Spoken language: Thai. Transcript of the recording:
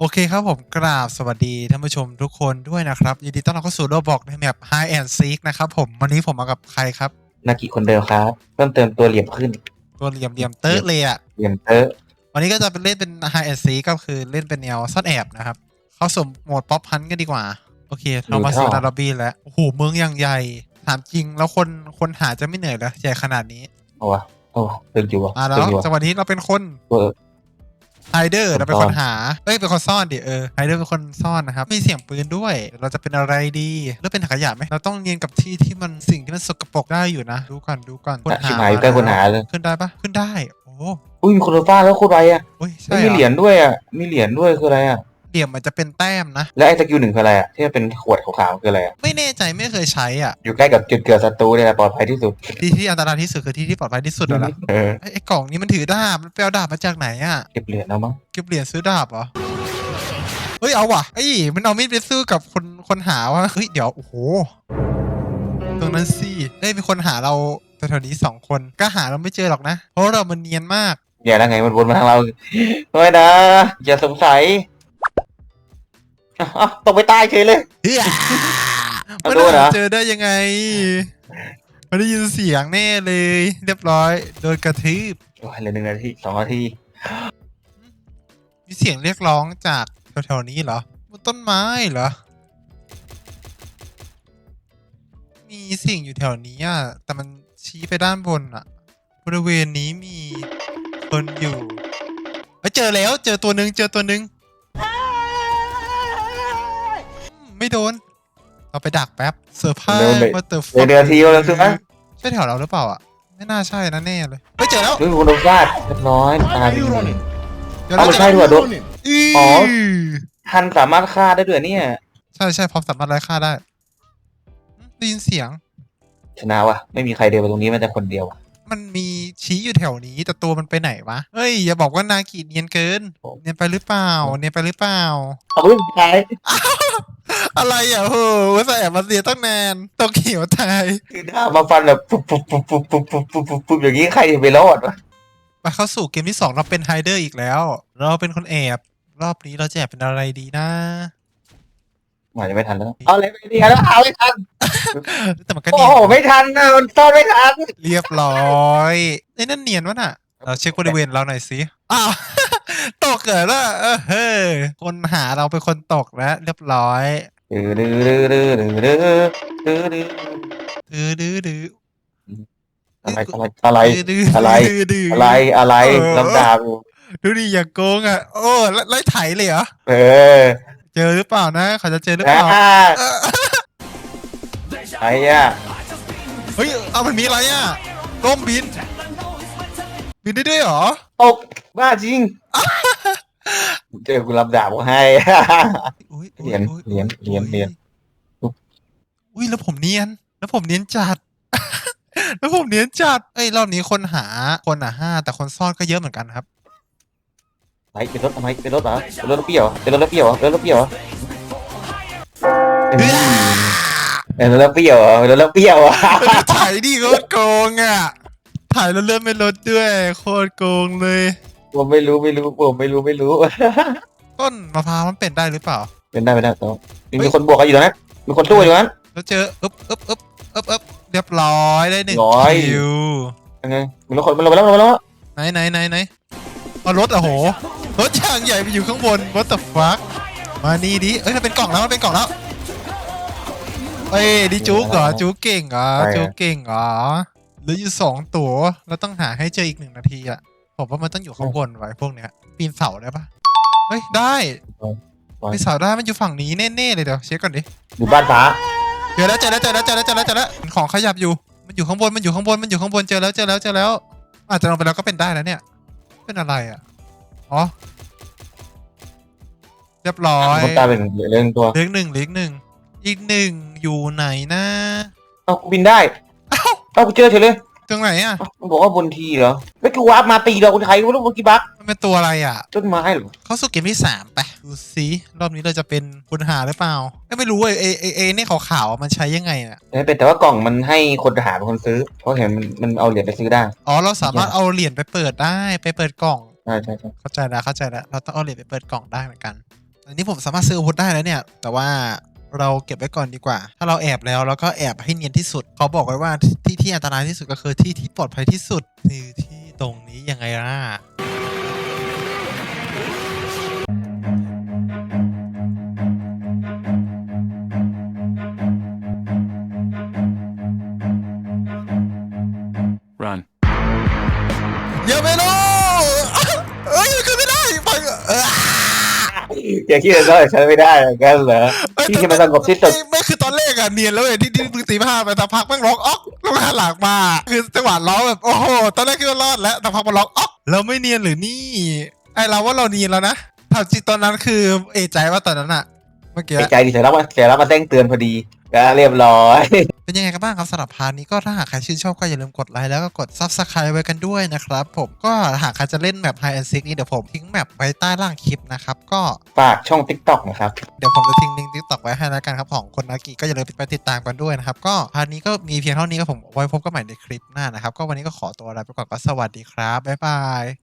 โอเคครับผมกราบสวัสดีท่านผู้ชมทุกคนด้วยนะครับ ยินดีต้อนรับเข้าสู่โรบอกในแมป High and Seek นะครับผม วันนี้ผมมากับใครครับ นากิคนเดิมครับ เพิ่มเติมตัวเหลี่ยมขึ้น ตัวเหลี่ยมเหลี่ยมเตอร์เลยอะเหลี่ยมเตอะวันนี้ก็จะเป็นเล่นเป็น High and Seek ก็คือเล่นเป็นแนวซ่อนแอบนะครับ เข้าสู่โหมดป๊อปพันกันดีกว่า โอเคเรามาสู่นาราบีแล้วโอ้โหเมืองอย่างใหญ่ ถามจริงแล้วคนคนหาจะไม่เหนื่อยเหรอใหญ่ขนาดนี้เอาวะโอ้ตึกอยู่วะมาแล้ตึวกอยู่วะจังหวะนี้เราเป็นคนเออ ไฮเดอร์คนเราเป็นคนซ่อนหา เอ้ยเป็นคนซ่อนดิเออไฮเดอร์เป็นคนซ่อนนะครับ มีเสียงปืนด้วย เราจะเป็นอะไรดีหรือเป็นถังขยะไหมเราต้องเนียนกับที่ที่มันสิ่งที่มันสกปรกได้อยู่นะ ดูก่อนดูก่อนน่ะชิบหายอยู่ใกล้คนหาเลย ขึ้นได้ปะขึ้นได้ โอ้อุ้ยมีคนโดนฟาดแล้วโคตรไรอะโอ้ยใช่ไม่มีเหรียญด้วยอะมีเหรียญด้วยคืออะไรอะ เหลี่ยมมันจะเป็นแต้มนะ แล้วไอ้สกิลหนึ่งคืออะไรอะที่มันเป็นขวดขาวๆคืออะไรอะไม่แน่ใจไม่เคยใช้อะอยู่ใกล้กับจุดเกิดศัตรูเนี่ยแหละปลอดภัยที่สุดที่ที่อันตรายที่สุดคือที่ที่ปลอดภัยที่สุดอะล่ะเออไอ้ไอ้กล่องนี้มันถือดาบมันไปเอาดาบมาจากไหนอะเก็บเหรียญแล้วมั้งเก็บเหรียญซื้อดาบเหรอเฮ้ยเอาว่ะไอ้ยมันเอามีดไปสู้กับคนคนหาวะเฮ้ยเดี๋ยวโอ้โหตรงนั้นสิเอ้ยมีคนหาเราแถวๆนี้สองคนก็หาเราไม่เจอหรอกนะ เพราะเรามันเนียนมากอย่าแล้วไงมันวนมาทางเราไม่นะอย่าสงสัย อะตกไปใต้เฉยเลย เฮ้ยเอามันดูเหรอหาเจอได้ยังไงไม่ได้ยินเสียงแน่เลย เรียบร้อยโดนกระทืบโอ้ยเหลือหนึ่งนาทีสองนาทีมีเสียงเรียกร้องจากแถวๆนี้เหรอบนต้นไม้เหรอ มีสิ่งอยู่แถวนี้อะแต่มันชี้ไปด้านบนอะ บริเวณนี้มีคนอยู่เฮ้ยเจอแล้ว เจอตัวหนึ่งเจอตัวหนึ่ง ไม่โดน เราไปดักแป๊บเซอร์ไพรส์ว่าเตอร์เหลือหนึ่งนาทีแล้วใช่ไหม ใช่แถวเราหรือเปล่าอะ ไม่น่าใช่นะแน่เลยเฮ้ยเจอแล้ว เฮ้ยคนโดนฟาดเรียบร้อยตายไปหนึ่งเจอเอาแล้วไม่เจอใช่แล้วด้วยโดนอ๋อทันสามารถฆ่าได้ด้วยเนี่ย ใช่ใช่พร้อมสามารถไล่ฆ่าได้อืมได้ยินเสียง ชนะวะไม่มีใครเดินมาตรงนี้มันจะคนเดียวอะมันมีชี้อยู่แถวนี้แต่ตัวมันไปไหนวะ เฮ้ยอย่าบอกว่านากิเนียนเกิน เนียนไปหรือเปล่า เนียนไปหรือเปล่า เอาไม่ใช่ อะไรอะโหว่าแอบมาเสียตั้งนานตกเขียวตายคือหน้ามาฟันแบบปุ๊บปุ๊บปุ๊บปุ๊บปุ๊บปุ๊บปุ๊บปุ๊บปุ๊บอย่างนี้ใครจะไปรอดวะไปเข้าสู่เกมที่สองเราเป็นไฮเดอร์อีกแล้ว เราเป็นคนแอบรอบนี้เราจะแอบเป็นอะไรดีนะหมายจะไม่ทันแล้วเอาอะไรไปดีแล้วเอาไม่ทันแต่มันก็โอ้โหไม่ทันนะมันซ่อนไม่ทันเรียบร้อยไอ้นั่นเนียนวะน่ะเราเช็คบริเวณเราหน่อยสิอ้าว เกิดแล้วเออเฮ้ยคนหาเราเป็นคนตกแล้วเรียบร้อยดื้อดื้อดื้อดื้อดื้อดื้อดื้อดื้อดื้อดื้อดื้ออะไรอะไรอะไรอะไรอะไรอะไรลำดาบดูดิอย่าโกงอะ โอ้ไล่ไถเลยเหรอเออ เจอหรือเปล่านะเขาจะเจอหรือเปล่าไอ้เนี่ยเฮ้ยเอามันมีอะไรอะร่มบิน บินได้ด้วยเหรอตกบ้าจริง เจอกูลำดาบกูให้อุ๊ยเหรียญอุ๊เหรียญเหรียญเหรียญอุ้ยแล้วผมเนียน แล้วผมเนียนจัด แล้วผมเนียนจัด เอ้ยรอบนี้คนหาคนอะห้าแต่คนซ่อนก็เยอะเหมือนกันครับไหนเป็นรถทำไมเป็นรถเหรอเป็นรถรถเปรี้ยวเหรอเป็นรถรถเปรี้ยวเหรอเป็นรถรถเปรี้ยวเหรอเป็นรถรถเปรี้ยวเหรอเป็นรถรถเปรี้ยวเหรอถ่ายดิโคตรโกงอะถ่ายแล้วเลื่อนไม่ลดด้วยโคตรโกงเลย ผมไม่รู้ไม่รู้ผมไม่รู้ไม่รู้ ต้นมะพร้าวมันเป็นได้หรือเปล่า เป็นได้ไม่ได้ต้องมีคนบวกกันอยู่ตรงนั้นมีคนตู้อยู่ตรงนั้น แล้วเจออึ๊บอึ๊บอึ๊บอึ๊บอึ๊บเรียบร้อยได้หนึ่งร้อย คิวยังไงมีรถคนมันลงไปแล้วมันลงไปแล้วไหนไหนไหนไหนเอารถอะโหรถช่างใหญ่ไปอยู่ข้างบน what the fuck มานี่ดิเอ้ยมันเป็นกล่องแล้วมันเป็นกล่องแล้วเอ้ยดิจุกเหรอจุกเก่งเหรอจุกเก่งเหรอเหลืออยู่สองตัวเราต้องหาให้เจออีกหนึ่งนาทีอะ ผมว่ามันต้องอยู่ข้างบนไว้พวกเนี้ย ปีนเสาได้ปะเฮ้ยได้ปีนเสาได้มันอยู่ฝั่งนี้แน่ๆเลยเดี๋ยวเช็คก่อนดิอยู่บ้านฟ้าเจอแล้วเจอแล้วเจอแล้วเจอแล้วเจอแล้วเจอแล้วของขยับอยู่ มันอยู่ข้างบนมันอยู่ข้างบนมันอยู่ข้างบนเจอแล้วเจอแล้วเจอแล้ว อาจจะลงไปแล้วก็เป็นได้แล้วเนี่ย เป็นอะไรอะอ๋อเรียบร้อยคนตายเป็นเรื่องตัวเหล็กหนึ่งเหล็กหนึ่งอีกหนึ่งอยู่ไหนนะเอ้ากูบินได้เอ้าเอ้ากูเจอเฉยเลย ตรงไหนอะเอ้ามันบอกว่าบนทีเหรอไม่กูวาร์ปมาตีเราคนไทยกูรู้เมื่อกี้บักมันเป็นตัวอะไรอะต้นไม้เหรอเข้าสู่เกมที่สามไปดูสิรอบนี้เราจะเป็นคนหาหรือเปล่าเอ้ยไม่รู้เอ้ยเอเอเอเนี่ยขาวๆอะมันใช้ยังไงอะไม่เป็นแต่ว่ากล่องมันให้คนทหารเป็นคนซื้อ เพราะเห็นมันมันเอาเหรียญไปซื้อได้อ๋อเราสามารถเอาเหรียญไปเปิดได้ไปเปิดกล่องใช่ใช่ใช่เข้าใจแล้วเข้าใจแล้วเราต้องเอาเหรียญไปเปิดกล่องได้เหมือนกันนี่ผมสามารถซื้ออาวุธได้แล้วเนี่ย แต่ว่า เราเก็บไว้ก่อนดีกว่า ถ้าเราแอบแล้วเราก็แอบให้เนียนที่สุด เขาบอกไว้ว่าที่ที่อันตรายที่สุดก็คือที่ที่ปลอดภัยที่สุดคือที่ตรงนี้ยังไงล่ะ Run. อย่าไปรู้ อย่าคิดว่าใช้ไม่ได้เหมือนกันเหรอพี่จะมาสงบที่สุดไม่ไม่คือตอนแรกอะเนียนแล้วเว้ยที่ที่มึงตีผ้าไปสักพักแม่งร้องอ๊อกแล้วมันหันหลังมา คือจังหวะร้องแบบโอ้โหตอนแรกคิดว่ารอดแล้วแต่พักมันร้องอ๊อกเราไม่เนียนหรือนี่ไอเราว่าเราเนียนแล้วนะถามจริงตอนนั้นคือเอะใจว่าตอนนั้นอะเมื่อกี้ใจดีเสียแล้วมาเสียแล้วมาแจ้งเตือนพอดี ก็เรียบร้อย เป็นยังไงกันบ้างครับสำหรับพาร์ทนี้ก็ถ้าหากใครชื่นชอบก็อย่าลืมกดไลค์แล้วก็กด Subscribe ไว้กันด้วยนะครับ ผมก็หากใครจะเล่นแบบ High and Seek นี้เดี๋ยวผมทิ้งแมปไว้ใต้ล่างคลิปนะครับ ก็ฝากช่อง t ิ k t o k นะครับ เดี๋ยวผมจะทิ้งลิงก์ติ๊กต็อกไว้ให้แล้วกันครับของคนนากิก็อย่าลืมไปติดตามกันด้วยนะครับ ก็พาร์ทนี้ก็มีเพียงเท่านี้ครับผมไว้พบกันใหม่ในคลิปหน้านะครับก็วันนี้ก็ขอตัวลาไปก่อนก็สวัสดีครับบ๊ายบาย